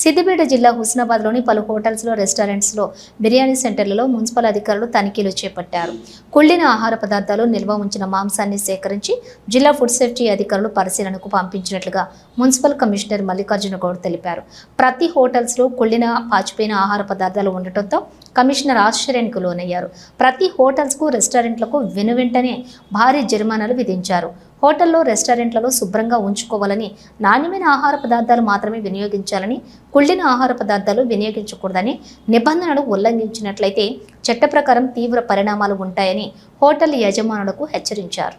సిద్దిపేట జిల్లా హుస్నాబాద్లోని పలు హోటల్స్లో రెస్టారెంట్స్లో బిర్యానీ సెంటర్లలో మున్సిపల్ అధికారులు తనిఖీలు చేపట్టారు. కుళ్ళిన ఆహార పదార్థాలు నిల్వ ఉంచిన మాంసాన్ని సేకరించి జిల్లా ఫుడ్ సేఫ్టీ అధికారులు పరిశీలనకు పంపించినట్లుగా మున్సిపల్ కమిషనర్ మల్లికార్జున గౌడ్ తెలిపారు. ప్రతి హోటల్స్లో కుళ్ళిన పాచిపోయిన ఆహార పదార్థాలు ఉండటంతో కమిషనర్ ఆశ్చర్యానికి లోనయ్యారు. ప్రతి హోటల్స్కు రెస్టారెంట్లకు వెనువెంటనే భారీ జరిమానాలు విధించారు. హోటల్లో రెస్టారెంట్లలో శుభ్రంగా ఉంచుకోవాలని నాణ్యమైన ఆహార పదార్థాలు మాత్రమే వినియోగించాలని కుళ్ళిన ఆహార పదార్థాలు వినియోగించకూడదని నిబంధనలు ఉల్లంఘించినట్లయితే చట్ట ప్రకారం తీవ్ర పరిణామాలు ఉంటాయని హోటల్ యజమానులకు హెచ్చరించారు.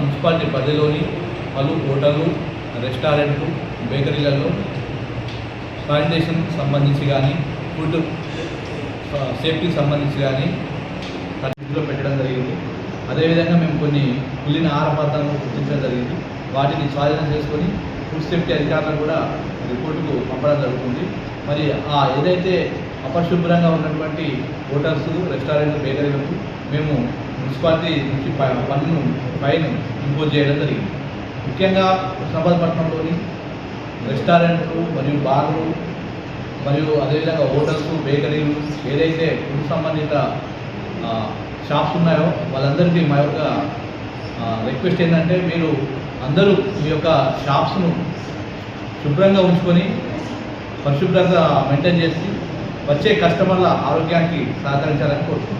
మున్సిపాలిటీ పరిధిలోని పలు హోటళ్ళు రెస్టారెంట్లు బేకరీలలో శానిటేషన్ సంబంధించి కానీ ఫుడ్ సేఫ్టీకి సంబంధించి కానీ పెట్టడం జరిగింది. అదేవిధంగా మేము కొన్ని కుళ్ళిన ఆహార పదార్థాలను గుర్తించడం జరిగింది. వాటిని స్వాధీనం చేసుకొని ఫుడ్ సేఫ్టీ అధికారులను కూడా రిపోర్టుకు పంపడం జరుగుతుంది. మరి ఆ ఏదైతే అపరిశుభ్రంగా ఉన్నటువంటి హోటల్స్ రెస్టారెంట్ బేకరీలకు మేము మున్సిపాలిటీ నుంచి పన్ను ఫైన్ ఇంపోజ్ చేయడం జరిగింది. ముఖ్యంగా హుస్నాబాద్ రెస్టారెంట్లు మరియు బార్లు మరియు అదేవిధంగా హోటల్స్ బేకరీలు ఏదైతే ఫుడ్ సంబంధిత షాప్స్ ఉన్నాయో వాళ్ళందరికీ మా యొక్క రిక్వెస్ట్ ఏంటంటే మీరు అందరూ మీ యొక్క షాప్స్ను శుభ్రంగా ఉంచుకొని పరిశుభ్రంగా మెయింటైన్ చేసి వచ్చే కస్టమర్ల ఆరోగ్యానికి సహకరించాలని కోరుతున్నాను